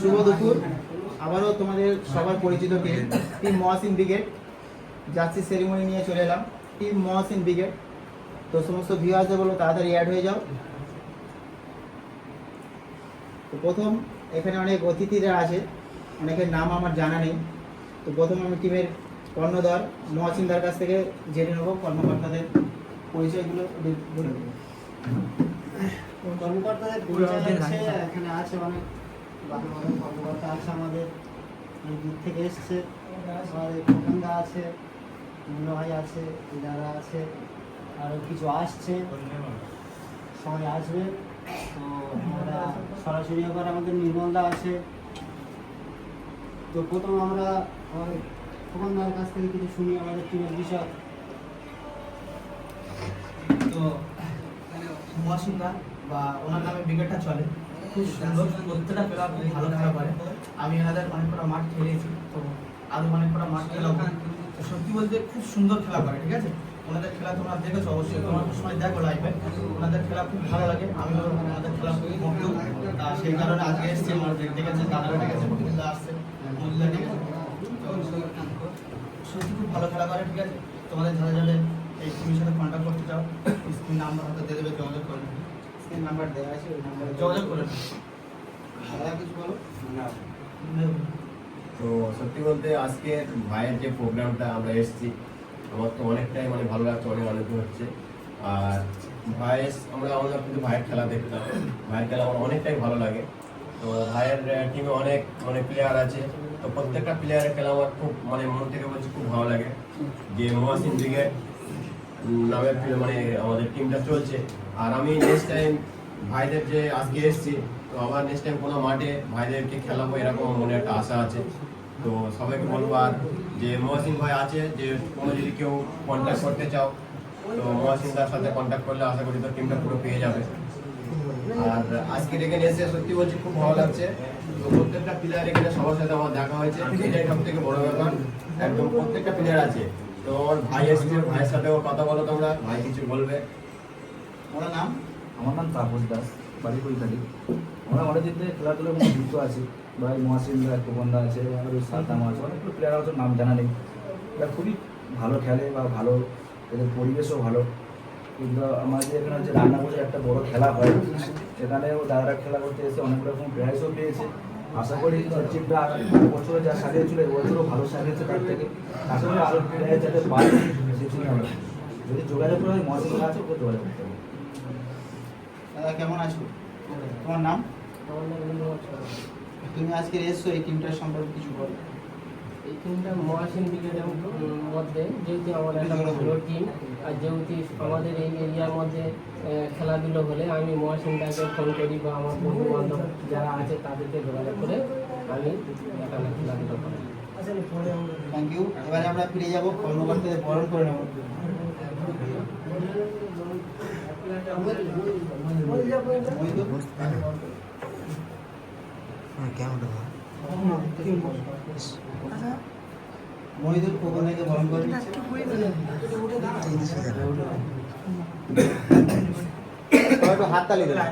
শুভ দুপুর। আবারও তোমাদের সবার পরিচিত team Mahasin brigade. Jersey ceremony নিয়ে চলে এলাম। Team Mahasin brigade. তো সমস্ত ভিউয়ার্সদের বলো তাড়াতাড়ি অ্যাড হয়ে যাও। তো প্রথম এখানে অনেক অতিথিরা আছে। অনেকের নাম আমার জানা নেই। তো প্রথম আমি টিমের কর্ণধার মহাসিনদার কাছ থেকে জেনে নেব। কর্মকর্তাদের পরিচয়গুলো বলে- বলে দেবো। কর্মকর্তাদের পরিচয় আছে এখানে আছে অনেক ভালো ভালো কর্মকর্তা আছে আমাদের অনেক দূর থেকে এসছে। আমাদের খোকনদা আছে মুন্না ভাই আছে যারা আছে আরও কিছু আসছে। সবাই আসবে। তো আমরা সরাসরি আবার আমাদের নির্মলদা আছে। তো প্রথম আমরা আমাদের কাছ থেকে কিছু শুনি আমাদের টিমের বিষয়। তো মহাসিংহা বা ওনার নামে ব্রিগেডটা চলে। খুব সুন্দর। প্রত্যেকটা প্লেয়ার খুব ভালো খেলা করে। আমি এনাদের অনেক কটা মাঠ খেলেছি, তো আরও অনেক কটা মাঠ খেলাবো তো সত্যি বলতে খুব সুন্দর খেলা করে, ঠিক আছে? ওনাদের খেলা তোমরা দেখেছ অবশ্যই, তোমরা সময় দেখো লাইভে ওনাদের খেলা খুব ভালো লাগে। আমিও ওনাদের খেলা খুব ভক্ত তা সেই কারণে আজকে এসছি, আমার ডেকেছে দাদারা ডেকেছে মহিলা আসছে মহিলা তো সত্যি খুব ভালো খেলা করে, ঠিক আছে? তোমাদের যারা যারা এই টিমের সাথে কন্ট্যাক্ট করতে চাও। নাম্বার হয়তো দিয়ে দেবে যোগাযোগ করবে স্ক্রিন নাম্বার দেওয়া আছে ওই নাম্বারে যোগাযোগ করে দাদা কিছু বলো? না। তো সত্যি বলতে আজকে ভাইয়ের যে প্রোগ্রামটা আমরা এসেছি আমার তো অনেকটাই মানে ভালো লাগছে অনেক আনন্দ হচ্ছে। আর ভাইয়ের আমরা আমরা কিন্তু ভাইয়ের খেলা দেখতাম ভাইয়ের খেলা আমার অনেকটাই ভালো লাগে। তো ভাইয়ের টিমে অনেক মানে প্লেয়ার আছে। তো প্রত্যেকটা প্লেয়ারের খেলা আমার খুব মানে মন থেকে বলছি খুব ভালো লাগে। যে মহাসিন ব্রিগেড ফিল্ম মানে আমাদের টিমটা চলছে। আর আমি নেক্সট টাইম ভাইদের যে আজকে এসেছি, তো আবার নেক্সট টাইম কোনো মাঠে ভাইদেরকে খেলাবো এরকম মনে একটা আশা আছে। তো সবাইকে বলব আর যে মহাসিন ভাই আছে, যে কোনো যদি কেউ কন্ট্যাক্ট করতে চাও, তো মহাসিন তার সাথে কন্ট্যাক্ট করলে আশা করি তো টিমটা পুরো পেয়ে যাবে। আর আজকে এখানে এসে সত্যি বলছি, খুব ভালো লাগছে। তো প্রত্যেকটা প্লেয়ার এখানে সবার সাথে আমার দেখা হয়েছে। এটাই সব থেকে বড় ব্যাপার। একদম প্রত্যেকটা প্লেয়ার আছে। তো আমার ভাই এসছে, ভাইয়ের সাথেও কথা বলো তোমরা, ভাই কিছু বলবে। ওনার নাম? আমার নাম তাপস দাস, বাড়ি কৈতালি আমরা অনেকদিন থেকে খেলাধুলার মধ্যে যুক্ত আছি, ভাই মহাসিন্দা কোবন্দা আছে সাতাম আছে অনেকগুলো প্লেয়ার আছে, নাম জানা নেই। এরা খুবই ভালো খেলে বা ভালো, এদের পরিবেশও ভালো। কিন্তু আমাদের এখানে হচ্ছে রান্নাপুরের একটা বড় খেলা হয় সেখানেও দাদারা খেলা করতে এসে অনেক রকম প্রাইজও পেয়েছে। আশা করি টিমটা বছরে যা সাজিয়েছিল এবছরও ভালো সাজিয়েছে তার থেকে। আশা করি আরও প্লেয়ার যাতে পারে সেজন্য আমরা যদি যোগাযোগ করা হয় মহাসিন্দা আছে ওকে যোগাযোগ করতে হবে। দাদা কেমন আছো? তোমার নাম? আমার। তুমি আজকে এসছো এই টিমটার সম্পর্কে কিছু বলো। এই টিমটা মহাসিন ব্রিগেডের মধ্যে যেহেতু আমাদের একটা ভালো টিম আর যেহেতু আমাদের এই এরিয়ার মধ্যে খেলাধুলো হলে আমি মহাসিনটাকে ফোন করি বা আমার বন্ধু বান্ধব যারা আছে তাদেরকে যোগাযোগ করে আমি এখানে খেলাধুলো করি। থ্যাংক ইউ এবারে আমরা ফিরে যাব কর্মকর্তাদের বরণ করে নেব। মহিদুর, মহিদুর খোকনাকে বরণ করে একটু হাত তালি দেবে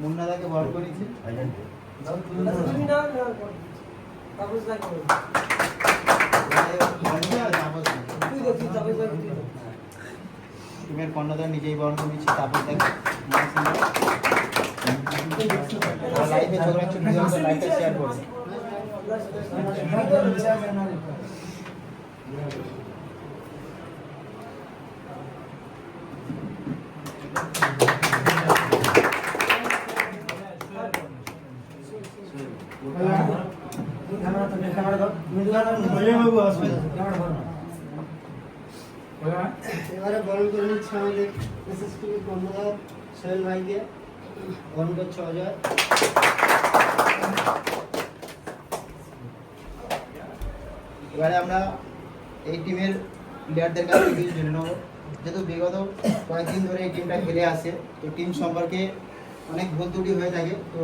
মুন্নাদাকে বরণ করে নিচ্ছে টিমের কর্ণধার নিজেই বরণ করে নিচ্ছে তারপর দেখো লাইভে যাচ্ছে ভিডিওটা লাইভে শেয়ার করবে এবারে বরণ সোহেল ভাইকে। এবারে আমরা এই টিমের প্লেয়ারদের কাছ কিছু জেনে নেব। যেহেতু বিগত কয়েকদিন ধরে এই টিমটা খেলে আসে তো টিম সম্পর্কে অনেক ভুল ত্রুটি হয়ে থাকে। তো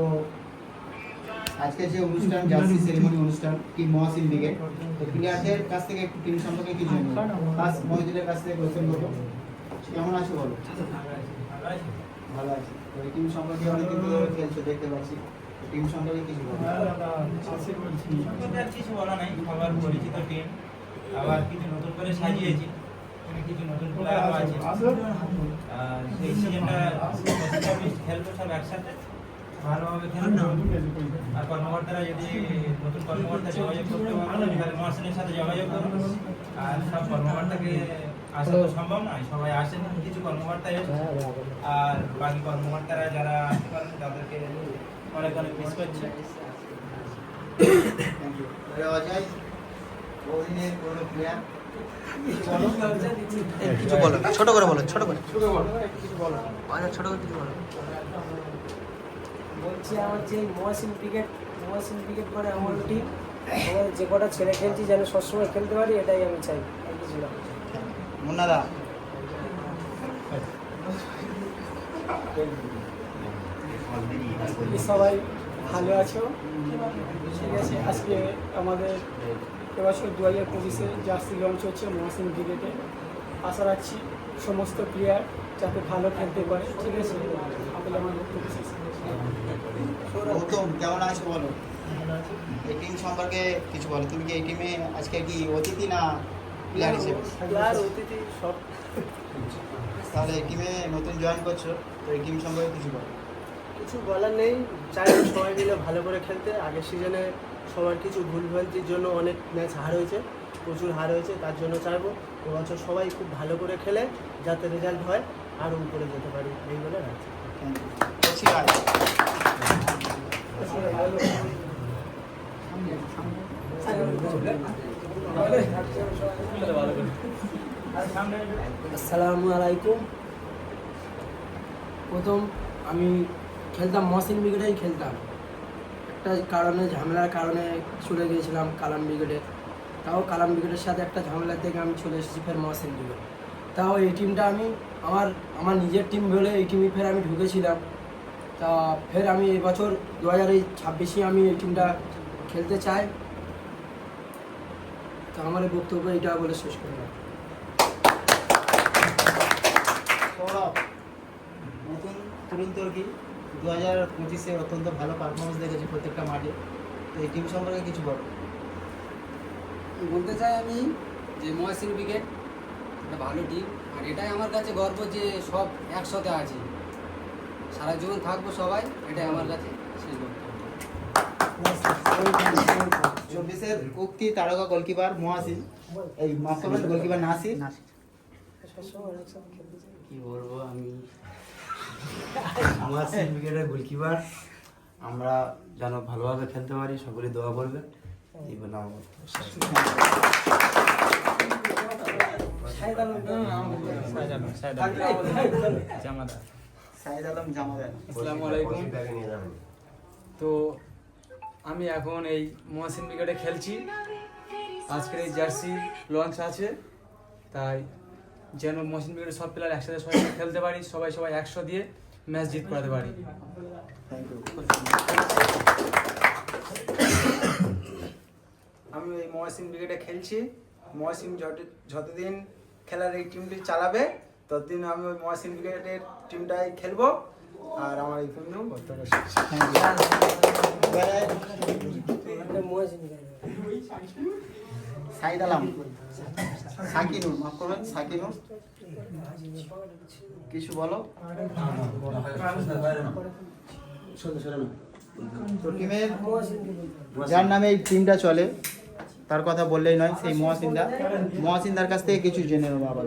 আজকে যে অনুষ্ঠান, জার্সি সেরিমনি অনুষ্ঠান টিম মহাসিন ব্রিগেড তো প্লেয়ারদের কাছ থেকে একটু টিম সম্পর্কে কিছু জানব ফার্স্ট মহিদুলের কাছ থেকে কোয়েশ্চেন করব। কেমন আছো বলো? ভালো আছে। তো টিম সম্পর্কে অনেকদিন ধরে খেলছো দেখতে পাচ্ছি। টিম সম্পর্কে কিছু বলো। কিছু বলা নাই সবার পরিচিত টিম আবার কিছু নতুন করে সাজিয়েছি। এখানে কিছু নতুন প্লেয়ারও আছে। এই সিজনটা খেলব সব একসাথে। ভালোভাবে খেলব। আর কর্মকর্তারা যদি নতুন কর্মকর্তা যোগাযোগ করতে পারেন তাহলে মহাসেনের সাথে যোগাযোগ করুন আর সব কর্মকর্তাকে আসা তো সম্ভব নয় সবাই আসেন কিছু কর্মকর্তা এসে আর বাকি কর্মকর্তারা যারা আসতে পারেন তাদেরকে অনেক অনেক মিস করছে। থ্যাংক অজয় প্লেয়ার কিছু বলো? কিছু বলো ছোট করে বলো ছোট করে। ছোট বলো আচ্ছা ছোট করে কিছু বলো। বলছি আমার যে মহাসিন ক্রিকেট মহাসিন ক্রিকেট মানে আমার টিম যে কটা ছেলে খেলছি যেন সবসময় খেলতে পারি এটাই আমি চাই। আর কিছু না। মুন্নাদা। সবাই ভালো আছো? ঠিক আছে আজকে আমাদের এবছর দু হাজার পঁচিশে জার্সি লঞ্চ হচ্ছে মহাসিন ক্রিকেটে। আশা রাখছি সমস্ত প্লেয়ার যাতে ভালো খেলতে পারে। ঠিক আছে আমাদের বক্তব্য গৌতম কেমন আছো বলো? এই টিম সম্পর্কে কিছু বলো। তুমি কি এই টিমে আজকে কি অতিথি না প্লেয়ার হিসেবে অতিথি সব তাহলে এই টিমে নতুন জয়েন করছ তো এই টিম সম্পর্কে কিছু বলো। কিছু বলার নেই চাই সবাই মিলে ভালো করে খেলতে। আগের সিজনে সবার কিছু ভুলভ্রান্তির জন্য অনেক ম্যাচ হার হয়েছে প্রচুর হার হয়েছে তার জন্য চাইব এবছর সবাই খুব ভালো করে খেলে যাতে রেজাল্ট হয় আরও উপরে যেতে পারি এই বলে রাখছি। বলছি আর আসসালামু আলাইকুম। প্রথম আমি খেলতাম মহসিন ব্রিগেডেই খেলতাম। একটা কারণে, ঝামেলার কারণে চলে গিয়েছিলাম কালাম ব্রিগেডে। তাও কালাম ব্রিগেডের সাথে একটা ঝামেলা থেকে আমি চলে এসেছি ফের মহসিন ব্রিগেড। তাও এই টিমটা আমি, আমার আমার নিজের টিম বলে এই টিমে ফের আমি ঢুকেছিলাম। তা ফের আমি এবছর দু হাজার ছাব্বিশে আমি এই টিমটা খেলতে চাই। তো আমার এই বক্তব্য এটা বলে শেষ করলাম। সৌরভ নতুন তরুণ তর্কি দু হাজার পঁচিশে অত্যন্ত ভালো পারফরমেন্স দেখেছি প্রত্যেকটা মাঠে। তো এই টিম সম্পর্কে কিছু বলো। বলতে চাই আমি যে মহাসিন ব্রিগেড একটা ভালো টিম আর এটাই আমার কাছে গর্ব যে সব একসাথে আছি। সারা জীবন থাকব সবাই এটাই আমার কাছে শেষ বক্তব্য। চব্বিশের উক্তি তারকা গোলকিপার মহাসিন এই করবেন গোলকিপার নাসির। সবসময় খেলতে চাই কি বলব আমি? আমার ক্রিকেটের গোলকিপার। আমরা যেন ভালোভাবে খেলতে পারি সকলে দোয়া করবে এই বলে আমার সাইদ আলম জামাদার। আসসালামু আলাইকুম। ব্যাগে নিয়ে যাবেন। তো আমি এখন এই মহাসিন ব্রিগেডে খেলছি। আজকের এই জার্সি লঞ্চ আছে, তাই যেন মহাসিন ব্রিগেডের সব প্লেয়ার একসাথে সবাই খেলতে পারি, সবাই সবাই একশো দিয়ে ম্যাচ জিত করাতে পারি। আমি ওই মহাসিন ব্রিগেডে খেলছি। মহাসিন যত যতদিন খেলার এই টিমটি চালাবে, ততদিন আমি ওই মহাসিন ব্রিগেডের টিমটাই খেলব। আর আমার এই সাইদ আলম সাকিনুর মাফ করবেন সাকিনুর। কিছু বলো? যার নামে এই টিমটা চলে তার কথা বললেই নয় সেই মহাসিন্দা। মহাসিন্দার কাছ থেকে কিছু জেনে নেব আবার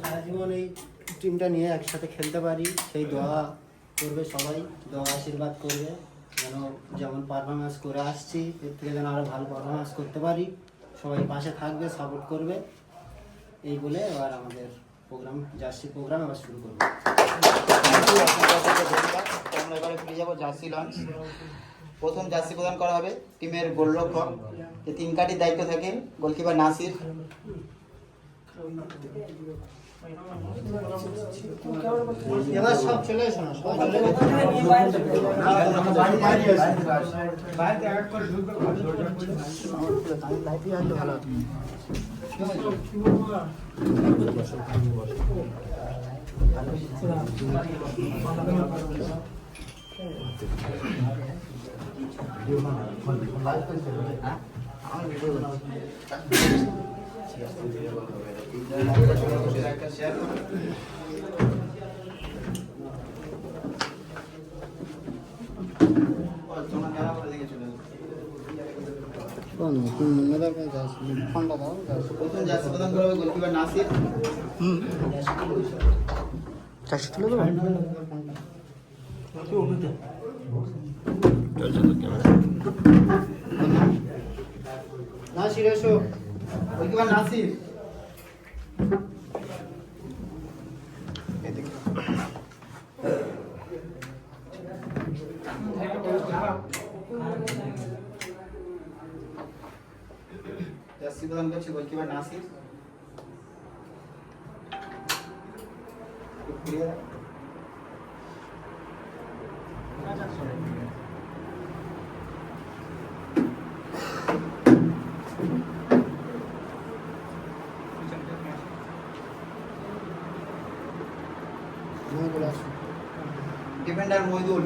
সারা জীবন এই টিমটা নিয়ে একসাথে খেলতে পারি। সেই দোয়া করবে সবাই, দোয়া আশীর্বাদ করবে, যেন যেমন পারফরমেন্স করে আসছি, এর থেকে যেন আরও ভালো পারফরমেন্স করতে পারি। সবাই পাশে থাকবে সাপোর্ট করবে। এই বলে এবার আমাদের প্রোগ্রাম জার্সি প্রোগ্রাম এবার শুরু করব। আমরা এবারে ফিরে জার্সি লঞ্চ প্রথম জার্সি প্রদান করা হবে টিমের গোলরক্ষক। যে তিন কাটির দায়িত্ব থাকে গোলকিপার নাসির। এবার সব চলে এসো না সব চলে এসো। তোমরা যারা করে দেখে চলে এসো। কোন কোন মেয়েদের কাছে যাস ফোনটা দাও যাস প্রথম যাচ্ছে প্রথম করবে গোলকিপার নাসির হুম চারশো তুলে দেবো নাসির এসো গোলকিপার নাসির জার্সি প্রদান করছে গোলকিপার নাসির একটু ঘুরিয়ে দাও। ডিফেন্ডার মইদুল